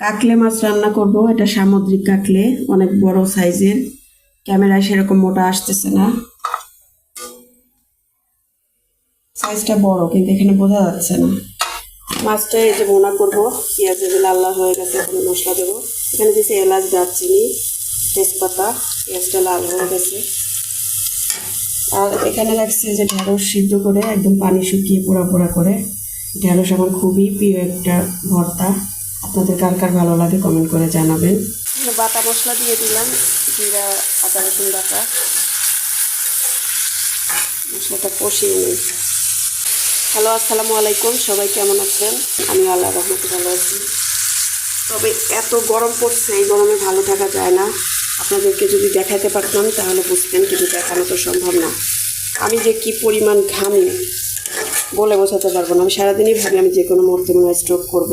কাকলে মাছ রান্না করব, এটা সামুদ্রিক কাকলে, অনেক বড় সাইজের। ক্যামেরায় সেরকম মোটা আসতেছে না। সাইজটা বড়, কিন্তু এখানে বোঝা যাচ্ছে না। মাছটা এই যে বোনা করব, পেঁয়াজ এগুলো লাল লাল হয়ে গেছে, এখন মশলা দেবো। এখানে দিয়েছি এলাচ, দারচিনি, তেজপাতা, পেঁয়াজটা লাল হয়ে গেছে। আর এখানে রাখছি যে ঢেঁড়স সিদ্ধ করে একদম পানি শুকিয়ে পোড়া পোড়া করে। ঢেঁড়স আমার খুবই প্রিয় একটা ভর্তা। আপনাদের কার কার ভালো লাগে কমেন্ট করে জানাবেন। বাটা মশলা দিয়ে দিলাম, জিরা, আদা, রসুন বাটা। মশলাটা কষিয়ে নিই। হ্যালো, আসসালামু আলাইকুম, সবাই কেমন আছেন? আমি আল্লাহ রহমতে ভালো আছি। তবে এত গরম পড়ছে, এই গরমে ভালো থাকা যায় না। আপনাদেরকে যদি দেখাতে পারতাম, তাহলে বুঝতেন কিন্তু দেখানো তো সম্ভব না। আমি যে কি পরিমাণ ঘামি, বলে বোঝাতে পারব না। আমি সারাদিনই ভাবি আমি যে কোনো মুহূর্তে মনে স্ট্রোক করব।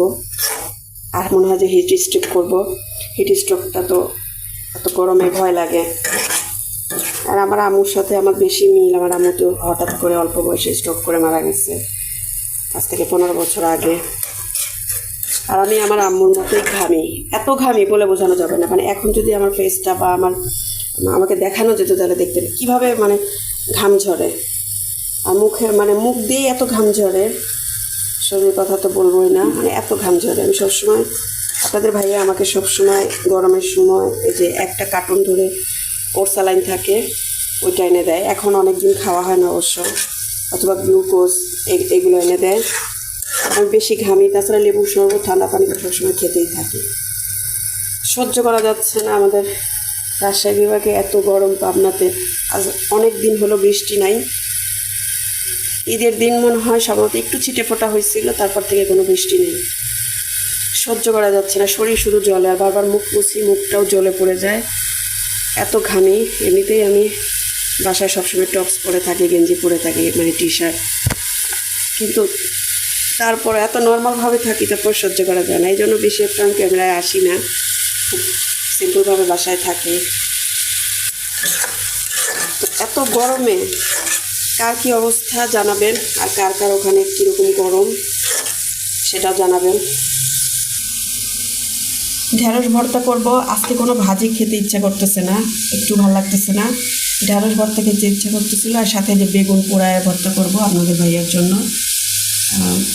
আর মনে হয় যে হিট স্ট্রোক করব। হিট স্ট্রোকটা তো এত গরমে ভয় লাগে। আর আমার আম্মুর সাথে আমার বেশি মিল, আমার আম্মু তো হঠাৎ করে অল্প বয়সে স্ট্রোক করে মারা গেছে। আজ থেকে পনেরো বছর আগে। আর আমি আমার আম্মুর মতোই ঘামি। এত ঘামি বলে বোঝানো যাবে না। মানে এখন যদি আমার ফেসটা বা আমার আমাকে দেখানো যেত তাহলে দেখতে কীভাবে মানে ঘাম ঝরে? আর মুখে মানে মুখ দিয়েই এত ঘাম ঝরে। শরীরের কথা তো বলবোই না। মানে এত ঘাম ঝরে। আমি সবসময়, আপনাদের ভাইয়া আমাকে সবসময় গরমের সময় এই যে একটা কার্টুন ধরে ওর স্যালাইন থাকে, ওইটা এনে দেয়। এখন অনেক দিন খাওয়া হয় না অবশ্য। অথবা গ্লুকোজ এগুলো এনে দেয়। আমি বেশি ঘামি, তাছাড়া লেবু শরবত, ঠান্ডা পানি সবসময় খেতেই থাকি। সহ্য করা যাচ্ছে না আমাদের। রাজশাহী বিভাগে এত গরম পাবনাতে। আজ অনেক দিন হলো বৃষ্টি নাই। ঈদের দিন মনে হয় সম্ভবত একটু ছিটে ফোটা হয়েছিল, তারপর থেকে কোনো বৃষ্টি নেই। সহ্য করা যাচ্ছে না, শরীর শুধু জলে, আর বারবার মুখ মুছি মুখটাও জলে পড়ে যায়। এত ঘামি, এমনিতেই আমি বাসায় সবসময় টপস পরে থাকি, গেঞ্জি পরে থাকি মানে টি শার্ট কিন্তু তারপর এত নর্মালভাবে থাকি, তারপর সহ্য করা যায় না। এই জন্য বেশি একটা আমি ক্যামেরায় আসি না। খুব সিম্পলভাবে বাসায় থাকি। এত গরমে কার কী অবস্থা জানাবেন? আর কার কার ওখানে কীরকম গরম? সেটা জানাবেন। ঢ্যাঁড়স ভর্তা করব। আজকে কোনো ভাজি খেতে ইচ্ছা করতেছে না। একটু ভালো লাগতেছে না। ঢ্যাঁড়স ভর্তা খেতে ইচ্ছা করতেছিল। আর সাথে যে বেগুন পোড়ায় ভর্তা করব আপনাদের ভাইয়ের জন্য।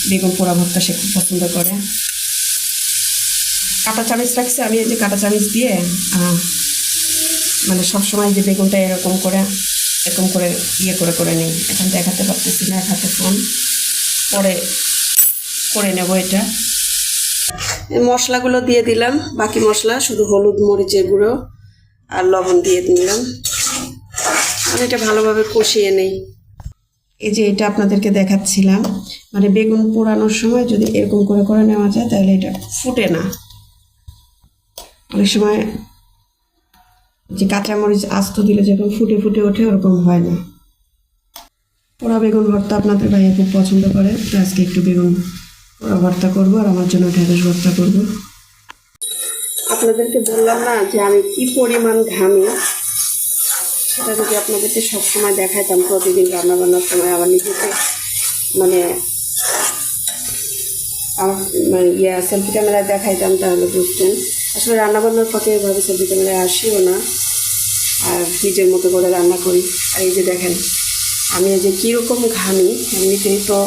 বেগুন পোড়া ভর্তা সে খুব পছন্দ করে। কাঁটা চামিচ রাখছে আমি এই যে কাঁটা চামিচ দিয়ে। মানে সবসময় যে বেগুনটা এরকম করে এরকম করে ইয়ে করে করে নিই। এখন দেখাতে পারতেছি না এক হাতে ফোন পরে করে নেব এটা। মশলাগুলো দিয়ে দিলাম। বাকি মশলা শুধু হলুদ মরিচের গুঁড়ো আর লবণ দিয়ে দিলাম। আর এটা ভালোভাবে কষিয়ে নেই। এই যে এটা আপনাদেরকে দেখাচ্ছিলাম। মানে বেগুন পোড়ানোর সময় যদি এরকম করে করে নেওয়া যায় তাহলে এটা ফুটে না। অনেক সময় যে কাঁচামরিচ আস্ত দিলে যেরকম ফুটে ফুটে ওঠে, ওরকম হয় না। পোড়া বেগুন ভর্তা আপনাদের ভাইয়া খুব পছন্দ করে। আজকে একটু বেগুন পোড়া ভর্তা করব আর আমার জন্য ঢেঁড়স ভর্তা করব। আপনাদেরকে বললাম না যে আমি কি পরিমাণ ঘামি, সেটা যদি আপনাদেরকে সবসময় দেখাইতাম, প্রতিদিন রান্না বান্নার সময় আমার নিজেকে মানে আমার মানে ইয়ে সেলফি ক্যামেরায় দেখাইতাম তাহলে বুঝতেন। আসলে রান্নাবান্নার পথে এভাবে সেলফি ক্যামেরায় আসিও না। আর নিজের মতো করে রান্না করি। আর এই যে দেখেন, আমি এই যে কীরকম ঘামি এমনিতেই তো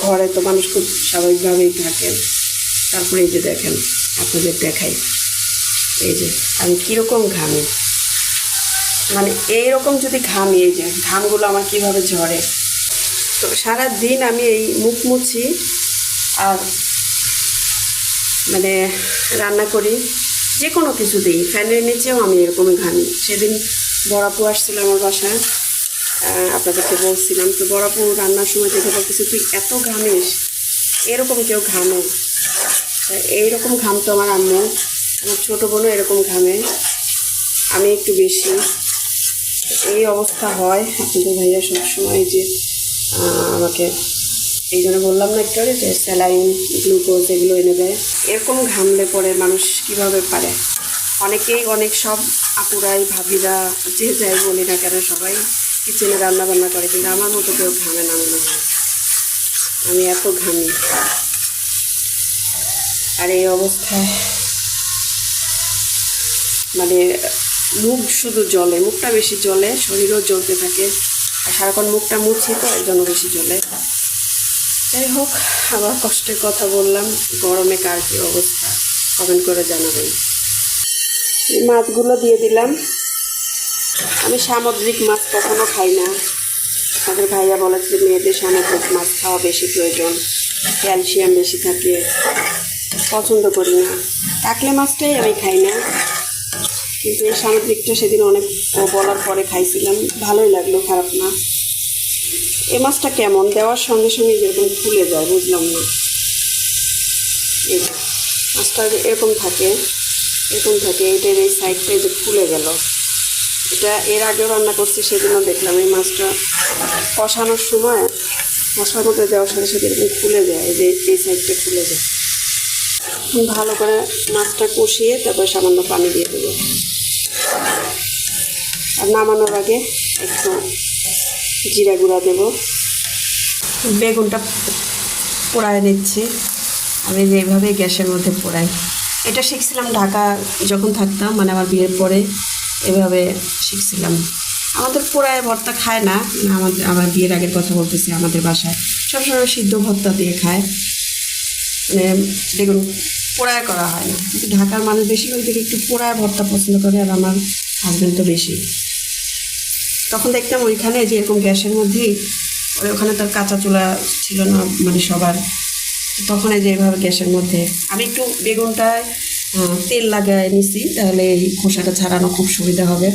ঘরে তো মানুষ খুব স্বাভাবিকভাবেই থাকেন তারপরে এই যে দেখেন, আপনাদের দেখাই। এই যে, আমি কীরকম ঘামি। মানে এইরকম যদি ঘামি, এই যে ঘামগুলো আমার কীভাবে ঝরে। তো সারা দিন আমি এই মুখ মুছি আর মানে রান্না করি যে কোনো কিছু দিই ফ্যানের নিচেও আমি এরকমই ঘামি। সেদিন বড়াপু আসছিল আমার বাসায়। আপনাদেরকে বলছিলাম তো বড়াপু রান্নার সময় দেখে বলতেছে, তুই এত ঘামিস, এরকম কেউ ঘামে। এইরকম ঘামতো আমার আম্মু। আমার ছোটো বোনও এরকম ঘামে। আমি একটু বেশি। এই অবস্থা হয়। আপনাদের ভাইয়া সবসময় যে আমাকে এই জন্য বললাম না একটু যে স্যালাইন, গ্লুকোজ এগুলো এনে দেয়। এরকম ঘামলে পরে মানুষ কীভাবে পারে? অনেকেই, অনেক সব আপুরাই, ভাবিরা যে যাই বলি না কেন সবাই কিচেনে রান্না বান্না করে, কিন্তু আমার মতো কেউ ঘামে না মনে হয়। আমি এত ঘামি। আর এই অবস্থায় মানে মুখ শুধু জলে মুখটা বেশি জলে শরীরও জ্বলতে থাকে। আর সারাক্ষণ মুখটা মুছি তো, এর জন্য বেশি জলে যাই হোক, আবার কষ্টের কথা বললাম, গরমে কার কি অবস্থা? কমেন্ট করে জানাবেন। মাছগুলো দিয়ে দিলাম। আমি সামুদ্রিক মাছ কখনো খাই না। আমাদের ভাইয়া বলেছে যে মেয়েদের সামুদ্রিক মাছ খাওয়া বেশি প্রয়োজন। ক্যালসিয়াম বেশি থাকে। পছন্দ করি না। কাকলে মাছটাই আমি খাই না। কিন্তু এই সামুদ্রিকটা সেদিন অনেক বলার পরে খাইছিলাম। ভালোই লাগল, খারাপ না। এই মাছটা কেমন? দেওয়ার সঙ্গে সঙ্গে যেরকম ফুলে যায়, বুঝলাম না। এই মাছটা এরকম থাকে এরকম থাকে, এটার এই সাইডটা যে ফুলে গেল। এটা এর আগেও রান্না করছি, সেদিনও দেখলাম এই মাছটা কষানোর সময় মশলার মধ্যে দেওয়ার সাথে সাথে এরকম ফুলে যায় যে এই সাইডটা ফুলে যায়। ভালো করে মাছটা কষিয়ে তারপর সামান্য পানি দিয়ে দেবো। আর নামানোর আগে একটু জিরা গুঁড়া দেব। বেগুনটা পোড়ায় নিচ্ছি। আমি যেভাবে গ্যাসের মধ্যে পোড়াই। এটা শিখছিলাম ঢাকা যখন থাকতাম মানে আমার বিয়ের পরে এভাবে শিখছিলাম। আমাদের পোড়ায় ভর্তা খায় না আমাদের, আমার বিয়ের আগের কথা বলতেছি আমাদের বাসায়। সবসময় সিদ্ধ ভর্তা দিয়ে খায়। মানে বেগুন পোড়ায় করা হয় না। কিন্তু ঢাকার মানুষ বেশিরভাগ দিকে একটু পোড়ায় ভর্তা পছন্দ করে আর আমার হাজব্যান্ড তো বেশি। তখন দেখতাম ওইখানে যে এরকম গ্যাসের মধ্যেই ওখানে তার কাঁচা চুলা ছিল না মানে সবার। তখন এই যে এভাবে গ্যাসের মধ্যে। আমি একটু বেগুনটায় তেল লাগায় নিছি, তাহলে এই খোসাটা ছাড়ানো খুব সুবিধা হবে।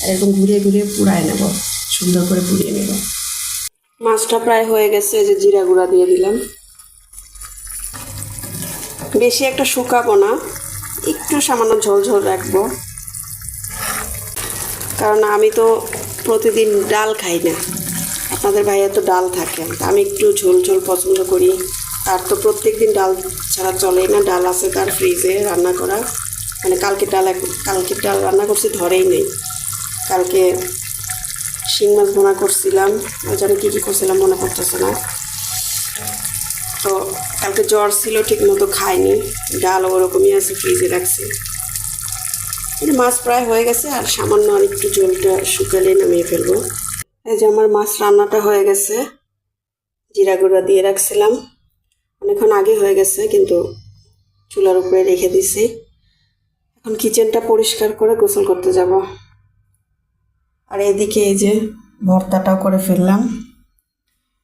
আর এরকম ঘুরিয়ে ঘুরিয়ে পুড়ায় নেব, সুন্দর করে পুড়িয়ে নেব। মাছটা প্রায় হয়ে গেছে যে জিরা গুঁড়া দিয়ে দিলাম। বেশি একটা শুকাবো না, একটু সামান্য ঝোল ঝোল রাখব। কারণ আমি তো প্রতিদিন ডাল খাই না। আপনাদের ভাইয়া তো ডাল থাকে। আমি একটু ঝোল ঝোল পছন্দ করি। তার তো প্রত্যেক দিন ডাল ছাড়া চলেই না। ডাল আছে তার ফ্রিজে রান্না করা। মানে কালকে ডাল কালকে ডাল রান্না করছি, ধরেই নেই। কালকে শিং মাছ ভোনা করছিলাম। জন্য কী কী করছিলাম মনে পড়তেছে না। তো কালকে জ্বর ছিল ঠিক মতো খাইনি। ডাল ওরকমই আছে, ফ্রিজে রাখছি। এই মাছ প্রায় হয়ে গেছে আর সামান্য আর একটু জলটা শুকালে নামিয়ে ফেলব। এই যে আমার মাছ রান্নাটা হয়ে গেছে। জিরা গুঁড়া দিয়ে রাখছিলাম। অনেকক্ষণ আগে হয়ে গেছে, কিন্তু চুলার উপরে রেখে দিছি। এখন কিচেনটা পরিষ্কার করে গোসল করতে যাব। আর এদিকে এই যে ভর্তাটাও করে ফেললাম।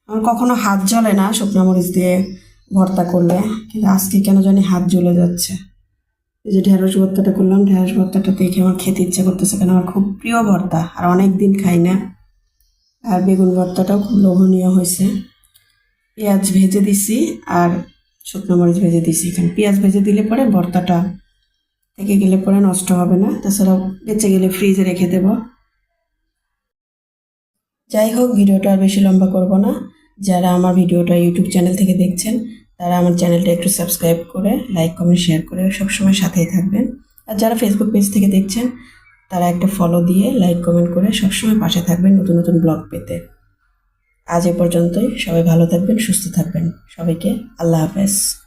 আমার কখনো হাত জ্বলে না শুকনো মরিচ দিয়ে ভর্তা করলে, কিন্তু আজকে কেন জানি হাত জ্বলে যাচ্ছে। এই যে ঢেঁড়স ভর্তাটা করলাম, ঢেঁড়স ভর্তাটা দেখে আমার খেতে ইচ্ছা করতেছে কারণ আমার খুব প্রিয় ভর্তা, আর অনেক দিন খাই না। আর বেগুন ভর্তাটাও খুব লোভনীয় হয়েছে। পেঁয়াজ ভেজে দিছি আর শুকনো মরিচ ভেজে দিছি এখানে। পেঁয়াজ ভেজে দিলে পরে ভর্তাটা থেকে গেলে পরে নষ্ট হবে না। তাছাড়াও বেঁচে গেলে ফ্রিজে রেখে দেব। যাই হোক, ভিডিওটা আর বেশি লম্বা করব না। যারা আমার ভিডিওটা ইউটিউব চ্যানেল থেকে দেখছেন তারা আমার চ্যানেলটা একটু সাবস্ক্রাইব করে লাইক কমেন্ট শেয়ার করে সবসময় সাথেই থাকবেন। আর যারা ফেসবুক পেজ থেকে দেখছেন, তারা একটা ফলো দিয়ে লাইক কমেন্ট করে সবসময় পাশে থাকবেন নতুন নতুন ব্লগ পেতে। আজ এ পর্যন্তই। সবাই ভালো থাকবেন, সুস্থ থাকবেন। সবাইকে আল্লাহ হাফেজ।